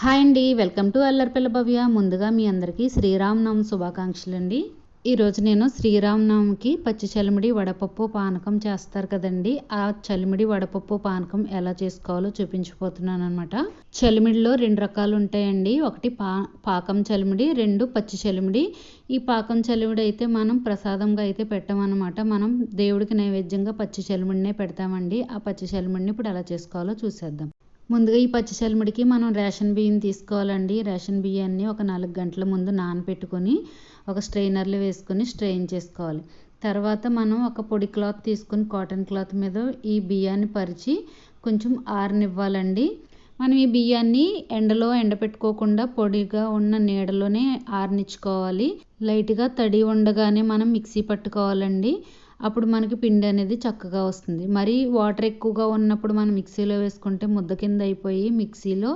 Hi అండి welcome to అల్లర్పల్లి భవ్య. ముందుగా మీ అందరికీ శ్రీరామనవమి శుభాకాంక్షలు అండి ఈరోజు నేను శ్రీరామనవమికి పచ్చి చలిమిడి వడపప్పు పానకం చేస్తారు కదండి. ఆ చలిమిడి వడపప్పు పానకం ఎలా చేసుకోవాలో చూపించిపోతున్నాను అనమాట చలిమిడిలో రెండు రకాలు ఉంటాయండి. ఒకటి పా పాకం చలిమిడి రెండు పచ్చి చలిమిడి. ఈ పాకం చలిమిడి అయితే మనం ప్రసాదంగా అయితే పెట్టామన్నమాట. మనం దేవుడికి నైవేద్యంగా పచ్చి చలిమిడినే పెడతామండి. ఆ పచ్చి చలిమిడిని ఇప్పుడు ఎలా చేసుకోవాలో చూసేద్దాం. ముందుగా ఈ పచ్చి చలిమిడికి మనం రేషన్ బియ్యం తీసుకోవాలండి. రేషన్ బియ్యాన్ని ఒక నాలుగు గంటల ముందు నానబెట్టుకొని ఒక స్ట్రైనర్లో వేసుకొని స్ట్రెయిన్ చేసుకోవాలి. తర్వాత మనం ఒక పొడి క్లాత్ తీసుకొని కాటన్ క్లాత్ మీద ఈ బియ్యాన్ని పరిచి కొంచెం ఆరనివ్వాలండి. మనం ఈ బియ్యాన్ని ఎండలో ఎండపెట్టుకోకుండా పొడిగా ఉన్న నీడలోనే ఆరనిచ్చుకోవాలి. లైట్గా తడి ఉండగానే మనం మిక్సీ పట్టుకోవాలండి. అప్పుడు మనకి పిండి అనేది చక్కగా వస్తుంది. మరి వాటర్ ఎక్కువగా ఉన్నప్పుడు మనం మిక్సీలో వేసుకుంటే ముద్ద కింద అయిపోయి మిక్సీలో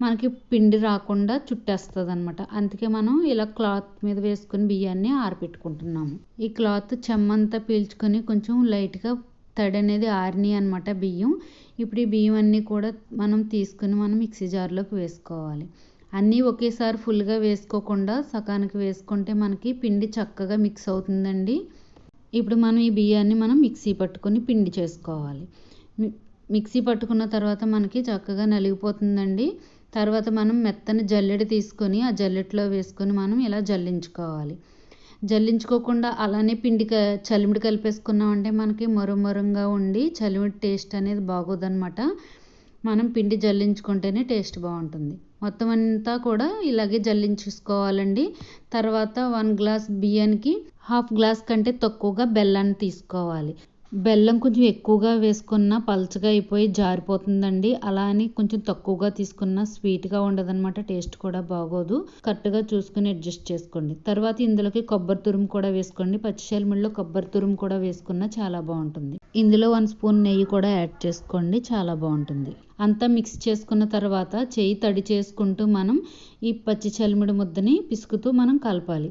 మనకి పిండి రాకుండా చుట్టేస్తుంది అనమాట అందుకే మనం ఇలా క్లాత్ మీద వేసుకుని బియ్యాన్ని ఆరపెట్టుకుంటున్నాము. ఈ క్లాత్ చెమ్మంతా పీల్చుకొని కొంచెం లైట్గా తడి అనేది ఆరినాయి అనమాట బియ్యం. ఇప్పుడు ఈ బియ్యం అన్నీ కూడా మనం తీసుకుని మనం మిక్సీ జార్లోకి వేసుకోవాలి. అన్నీ ఒకేసారి ఫుల్గా వేసుకోకుండా సకానికి వేసుకుంటే మనకి పిండి చక్కగా మిక్స్ అవుతుందండి. ఇప్పుడు మనం ఈ బియ్యాన్ని మనం మిక్సీ పట్టుకొని పిండి చేసుకోవాలి. మిక్సీ పట్టుకున్న తర్వాత మనకి చక్కగా నలిగిపోతుందండి. తర్వాత మనం మెత్తని జల్లెడ తీసుకొని ఆ జల్లెట్లో వేసుకొని మనం ఇలా జల్లించుకోవాలి. జల్లించుకోకుండా అలానే పిండి చలిమిడి కలిపేసుకున్నామంటే మనకి మరుమరుగా ఉండి చలిమిడి టేస్ట్ అనేది బాగోదన్నమాట. మనం పిండి జల్లించుకుంటేనే టేస్ట్ బాగుంటుంది. మొత్తం అంతా కూడా ఇలాగే జల్లించుకోవాలండి తర్వాత వన్ గ్లాస్ బియ్యానికి హాఫ్ గ్లాస్ కంటే తక్కువగా బెల్లాన్ని తీసుకోవాలి. బెల్లం కొంచెం ఎక్కువగా వేసుకున్న పల్చగా అయిపోయి జారిపోతుందండి. అలా అని కొంచెం తక్కువగా తీసుకున్న స్వీట్గా ఉండదన్నమాట టేస్ట్ కూడా బాగోదు. కరెక్ట్గా చూసుకుని అడ్జస్ట్ చేసుకోండి. తర్వాత ఇందులోకి కొబ్బరి తురుము కూడా వేసుకోండి. పచ్చిశల్మిడిలో కొబ్బరి తురుము కూడా వేసుకున్న చాలా బాగుంటుంది. ఇందులో వన్ స్పూన్ నెయ్యి కూడా యాడ్ చేసుకోండి చాలా బాగుంటుంది. అంతా మిక్స్ చేసుకున్న తర్వాత చేయి తడి చేసుకుంటూ మనం ఈ పచ్చి చలిమిడి ముద్దని పిసుకుతూ మనం కలపాలి.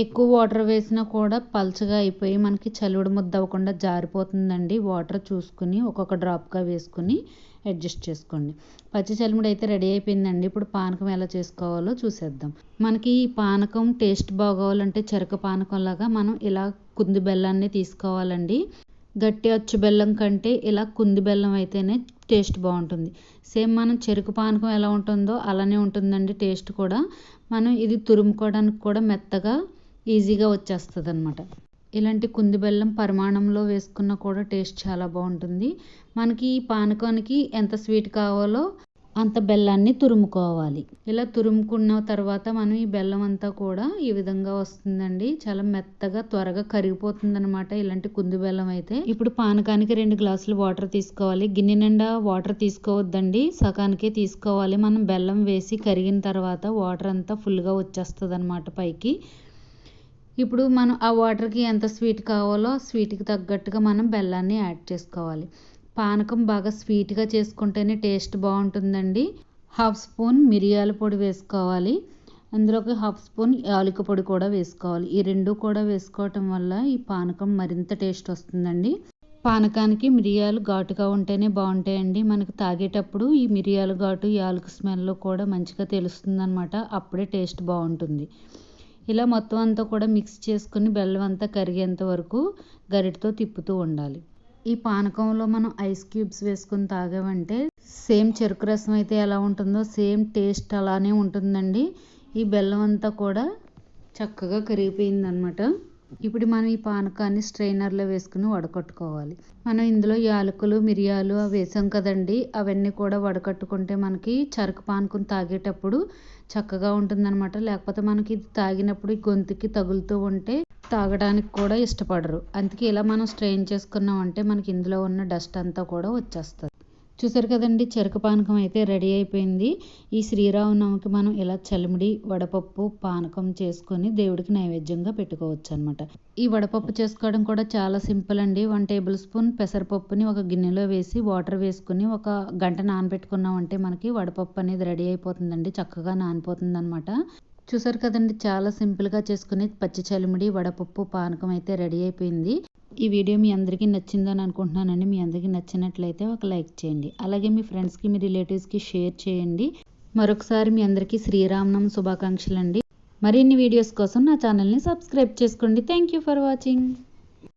ఎక్కువ వాటర్ వేసినా కూడా పల్చగా అయిపోయి మనకి చలివిడి ముద్ద అవ్వకుండా జారిపోతుందండి. వాటర్ చూసుకుని ఒక్కొక్క డ్రాప్గా వేసుకుని అడ్జస్ట్ చేసుకోండి. పచ్చి చలిముడి అయితే రెడీ అయిపోయిందండి. ఇప్పుడు పానకం ఎలా చేసుకోవాలో చూసేద్దాం. మనకి ఈ పానకం టేస్ట్ బాగోవాలంటే చెరక పానకం లాగా మనం ఇలా కుంది బెల్లాన్ని తీసుకోవాలండి. గట్టి అచ్చు బెల్లం కంటే ఇలా కుంది బెల్లం అయితేనే టేస్ట్ బాగుంటుంది. సేమ్ మనం చెరుకు పానకం ఎలా ఉంటుందో అలానే ఉంటుందండి టేస్ట్ కూడా. మనం ఇది తురుముకోవడానికి కూడా మెత్తగా ఈజీగా వచ్చేస్తుంది అనమాట ఇలాంటి కుంది బెల్లం పరిమాణంలో వేసుకున్న కూడా టేస్ట్ చాలా బాగుంటుంది. మనకి ఈ పానకానికి ఎంత స్వీట్ కావాలో అంత బెల్లాన్ని తురుముకోవాలి. ఇలా తురుముకున్న తర్వాత మనం ఈ బెల్లం అంతా కూడా ఈ విధంగా వస్తుందండి. చాలా మెత్తగా త్వరగా కరిగిపోతుంది అనమాట ఇలాంటి కుంది బెల్లం అయితే. ఇప్పుడు పానకానికి రెండు గ్లాసులు వాటర్ తీసుకోవాలి. గిన్నె నిండా వాటర్ తీసుకోవద్దండి. సగానికే తీసుకోవాలి. మనం బెల్లం వేసి కరిగిన తర్వాత వాటర్ అంతా ఫుల్గా వచ్చేస్తుంది అనమాట పైకి. ఇప్పుడు మనం ఆ వాటర్కి ఎంత స్వీట్ కావాలో స్వీట్కి తగ్గట్టుగా మనం బెల్లాన్ని యాడ్ చేసుకోవాలి. పానకం బాగా స్వీట్గా చేసుకుంటేనే టేస్ట్ బాగుంటుందండి. హాఫ్ స్పూన్ మిరియాల పొడి వేసుకోవాలి. అందులోకి హాఫ్ స్పూన్ యాలక పొడి కూడా వేసుకోవాలి. ఈ రెండు కూడా వేసుకోవటం వల్ల ఈ పానకం మరింత టేస్ట్ వస్తుందండి. పానకానికి మిరియాలు ఘాటుగా ఉంటేనే బాగుంటాయండి. మనకు తాగేటప్పుడు ఈ మిరియాలు ఘాటు యాలక స్మెల్ కూడా మంచిగా తెలుస్తుంది అనమాట అప్పుడే టేస్ట్ బాగుంటుంది. ఇలా మొత్తం అంతా కూడా మిక్స్ చేసుకుని బెల్లం అంతా కరిగేంత వరకు గరిటతో తిప్పుతూ ఉండాలి. ఈ పానకంలో మనం ఐస్ క్యూబ్స్ వేసుకుని తాగామంటే సేమ్ చెరుకు రసం అయితే ఎలా ఉంటుందో సేమ్ టేస్ట్ అలానే ఉంటుందండి. ఈ బెల్లం అంతా కూడా చక్కగా కరిగిపోయిందనమాట ఇప్పుడు మనం ఈ పానకాన్ని స్ట్రైనర్లో వేసుకుని వడకట్టుకోవాలి. మనం ఇందులో యాలకులు మిరియాలు అవి వేసాం కదండి. అవన్నీ కూడా వడకట్టుకుంటే మనకి చరక పానకం తాగేటప్పుడు చక్కగా ఉంటుందన్నమాట. లేకపోతే మనకి ఇది తాగినప్పుడు ఈ గొంతుకి తగులుతూ ఉంటే తాగడానికి కూడా ఇష్టపడరు. అందుకే ఇలా మనం స్ట్రెయిన్ చేసుకున్నామంటే మనకి ఇందులో ఉన్న డస్ట్ అంతా కూడా వచ్చేస్తుంది. చూసారు కదండి చెరక పానకం అయితే రెడీ అయిపోయింది. ఈ శ్రీరామనవమికి మనం ఇలా చలిమిడి వడపప్పు పానకం చేసుకొని దేవుడికి నైవేద్యంగా పెట్టుకోవచ్చు అనమాట ఈ వడపప్పు చేసుకోవడం కూడా చాలా సింపుల్ అండి. వన్ టేబుల్ స్పూన్ పెసరపప్పుని ఒక గిన్నెలో వేసి వాటర్ వేసుకుని ఒక గంట నానబెట్టుకున్నామంటే మనకి వడపప్పు అనేది రెడీ అయిపోతుందండి. చక్కగా నానిపోతుంది అనమాట చూసారు కదండి చాలా సింపుల్గా చేసుకుని పచ్చి చలిమిడి వడపప్పు పానకం అయితే రెడీ అయిపోయింది. ఈ వీడియో మీ అందరికీ నచ్చిందని అనుకుంటున్నానండి. మీ అందరికీ నచ్చినట్లయితే ఒక లైక్ చేయండి. అలాగే మీ ఫ్రెండ్స్కి మీ రిలేటివ్స్కి షేర్ చేయండి. మరొకసారి మీ అందరికీ శ్రీరామనవమి శుభాకాంక్షలు అండి మరిన్ని వీడియోస్ కోసం నా ఛానల్ని సబ్స్క్రైబ్ చేసుకోండి. Thank you for watching.